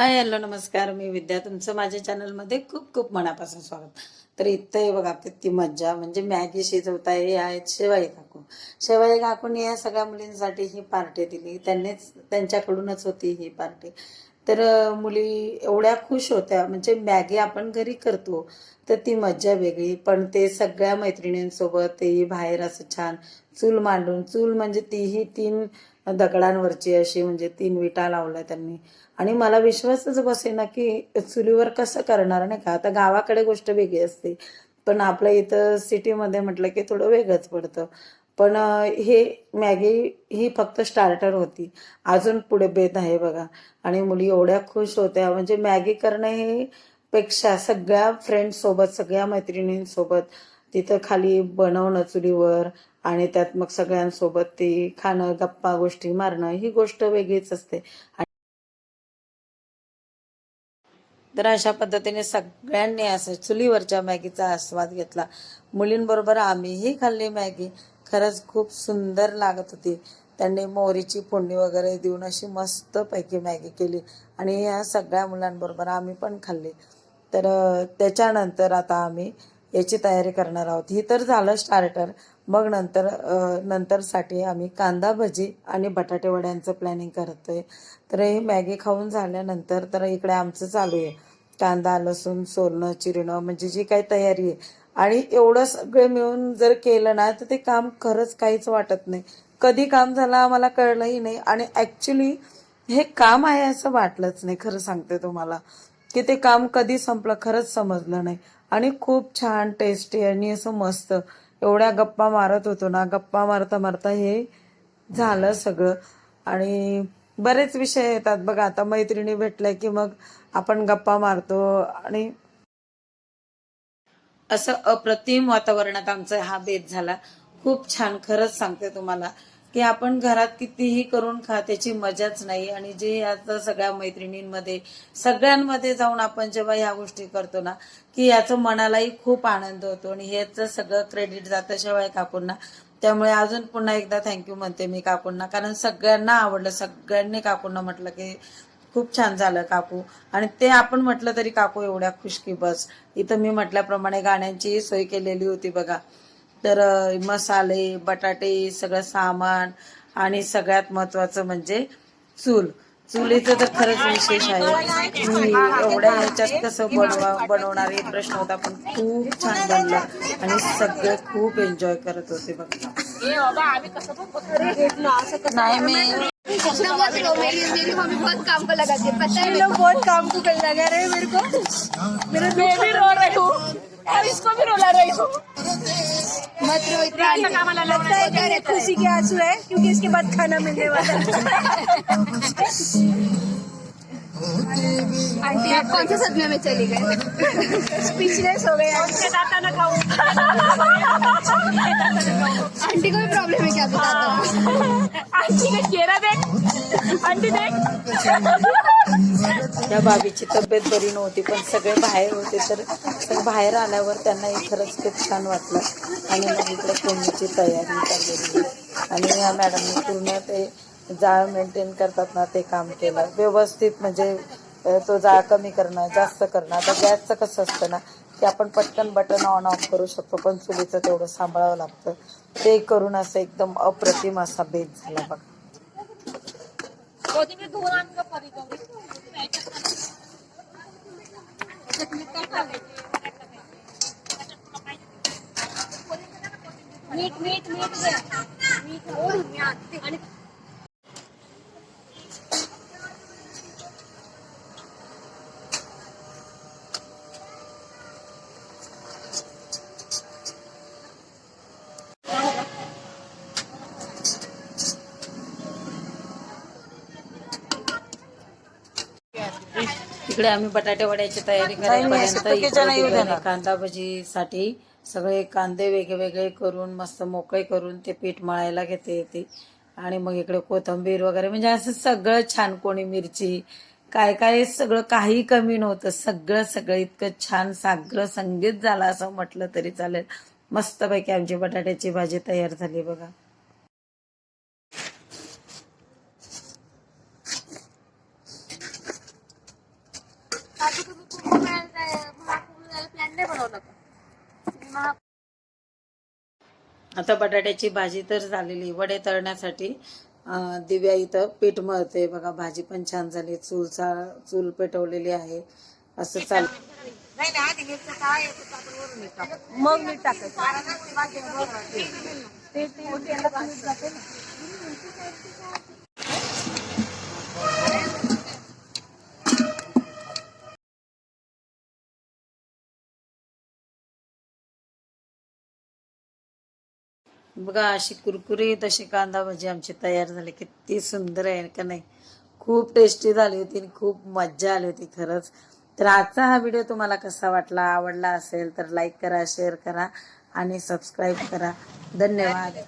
Hi hello नमस्कार. मी विद्या. तुमचं माझ्या चॅनलमध्ये खूप खूप मनापासून स्वागत. तर इथं हे बघा किती मज्जा. म्हणजे मॅगी शिजवता हे आहेत शेवाई काकू. शेवाई काकूने या सगळ्या मुलींसाठी ही पार्टी दिली. त्यांनीच त्यांच्याकडूनच होती ही पार्टी. तर मुली एवढ्या खुश होत्या. म्हणजे मॅगी आपण घरी करतो तर ती मज्जा वेगळी. पण ते सगळ्या मैत्रिणींसोबत तेही बाहेर असं छान चूल मांडून चूल म्हणजे तीही तीन दगडांवरची अशी म्हणजे तीन विटा लावल्या त्यांनी. आणि मला विश्वासच बसेना की चुलीवर कसं करणार नाही का? आता गावाकडे गोष्ट वेगळी असते. पण आपल्या इथं सिटीमध्ये म्हटलं की थोडं वेगळंच पडतं. पण हे मॅगी ही फक्त स्टार्टर होती. अजून पुढे बेत आहे बघा. आणि मुली एवढ्या खुश होत्या. म्हणजे मॅगी करणं हे पेक्षा सगळ्या फ्रेंड्स सोबत सगळ्या मैत्रिणींसोबत तिथं खाली बनवणं चुलीवर आणि त्यात मग सगळ्यांसोबत ते खाणं गप्पा गोष्टी मारणं ही गोष्ट वेगळीच असते. तर अशा पद्धतीने सगळ्यांनी असं चुलीवरच्या मॅगीचा आस्वाद घेतला. मुलींबरोबर आम्हीही खाल्ली मॅगी. खरंच खूप सुंदर लागत होती. त्यांनी मोहरीची फोडणी वगैरे देऊन अशी मस्त पैकी मॅगी केली आणि या सगळ्या मुलांबरोबर आम्ही पण खाल्ली. तर त्याच्यानंतर आता आम्ही याची तयारी करणार आहोत. ही तर झालं स्टार्टर मग नंतर नंतरसाठी आम्ही कांदा भजी आणि बटाटे वड्यांचं प्लॅनिंग करतोय. तर हे मॅगी खाऊन झाल्यानंतर तर इकडे आमचं चालू आहे. कांदा लसूण सोलणं चिरणं म्हणजे जी काही तयारी आहे आणि एवढं सगळं मिळून जर केलं ना तर ते काम खरंच काहीच वाटत नाही. कधी काम झालं आम्हाला कळलंही नाही आणि ॲक्च्युली हे काम आहे असं वाटलंच नाही खरं सांगते तुम्हाला. की ते काम कधी संपलं खरंच समजलं नाही. आणि खूप छान टेस्टी आणि असं मस्त एवढ्या गप्पा मारत होतो ना गप्पा मारता मारता हे झालं सगळं. आणि बरेच विषय येतात बघा आता मैत्रिणी भेटल्या की मग आपण गप्पा मारतो आणि असं अप्रतिम वातावरणात आमचा हा बेत झाला. खूप छान खरंच सांगते तुम्हाला की आपण घरात कितीही करून खा त्याची मजाच नाही. आणि जे आता सगळ्या मैत्रिणींमध्ये सगळ्यांमध्ये जाऊन आपण जेव्हा ह्या गोष्टी करतो ना की याचं मनालाही खूप आनंद होतो. आणि ह्याचं सगळं क्रेडिट जातं शिवाय काकूंना त्यामुळे अजून पुन्हा एकदा थँक्यू म्हणते मी काकूंना कारण सगळ्यांना आवडलं सगळ्यांनी काकूंना म्हटलं की खूप छान झालं काकू. आणि ते आपण म्हटलं तरी काकू एवढ्या खुश की बस. इथं मी म्हटल्याप्रमाणे गाण्यांचीही सोय केलेली होती बघा. तर मसाले बटाटे सगळं सामान आणि सगळ्यात महत्वाचं म्हणजे चूल. चुलीचं तर खरंच विशेष आहे. की एवढ्या ह्याच्यात कसं बनवा बनवणार हे प्रश्न होता पण खूप छान बनलं. आणि सगळे खूप एन्जॉय करत होते बघा. नाही मी समझ लो मेरी मेरी मम्मी बहुत काम को लगाती है पता है लोग बहुत काम को कर लगा रहे हैं मेरे को। मेरे मैं भी रो रही हूँ। और इसको भी रोला रही हूँ। मत रो इतना। लगता है खुशी के आँसू है क्योंकि इसके बाद खाना मिलने वाला है। आंटी आप कौन से सदमे में चली गए स्पीचलेस हो गए आंटी को भी प्रॉब्लम है क्या बताता आंटी का चेहरा देख आंटी देख या बाबीची तब्येत बरी नव्हती पण सगळे बाहेर होते तर बाहेर आल्यावर त्यांनाही खरंच खूप छान वाटलं. आणि मग इकडे फोडणीची तयारी चाललेली. आणि या मॅडमने पूर्ण ते जाळ मेंटेन करतात ना ते काम केलं. व्यवस्थित म्हणजे तो जाळ कमी करणं जास्त करणं. आता गॅसचं कसं असतं ना की आपण पटकन बटन ऑन ऑफ करू शकतो पण चुलीचं तेवढं सांभाळावं लागतं. ते करून असं एकदम अप्रतिम असा बेत झाला बघा. मीठ मीठ मीठ मीठ. आणि इकडे आम्ही बटाटे वड्याची तयारी तिकडे कांदा भजीसाठी सगळे कांदे वेगळे वेगळे करून मस्त मोकळे करून ते पीठ मळायला घेते येते आणि मग इकडे कोथंबीर वगैरे म्हणजे असं सगळं छान कोणी मिरची काय काय सगळं काही कमी नव्हतं. सगळं सगळं इतकं छान साग्र संगीत झालं असं म्हटलं तरी चालेल. मस्तपैकी आमची बटाट्याची भाजी तयार झाली बघा. काजू तुम्ही कुंभमेळ्याला जाय- महाकुंभमेळ्याला प्लॅन नाही बनवला का तुम्ही महा आता बटाट्याची भाजी तर झालेली वडे तळण्यासाठी अं, दिव्या इथं पीठ मळते बघा भाजी पण छान झाली चूल चा चूल पेटवलेली आहे असं चाल मग मीठ टाकायचं बघा अशी कुरकुरीत अशी कांदा भजी आमची तयार झाली. किती सुंदर आहे का नाही? खूप टेस्टी झाली होती आणि खूप मज्जा आली होती खरंच. तर आजचा हा व्हिडिओ तुम्हाला कसा वाटला आवडला असेल तर लाईक करा शेअर करा आणि सबस्क्राईब करा. धन्यवाद.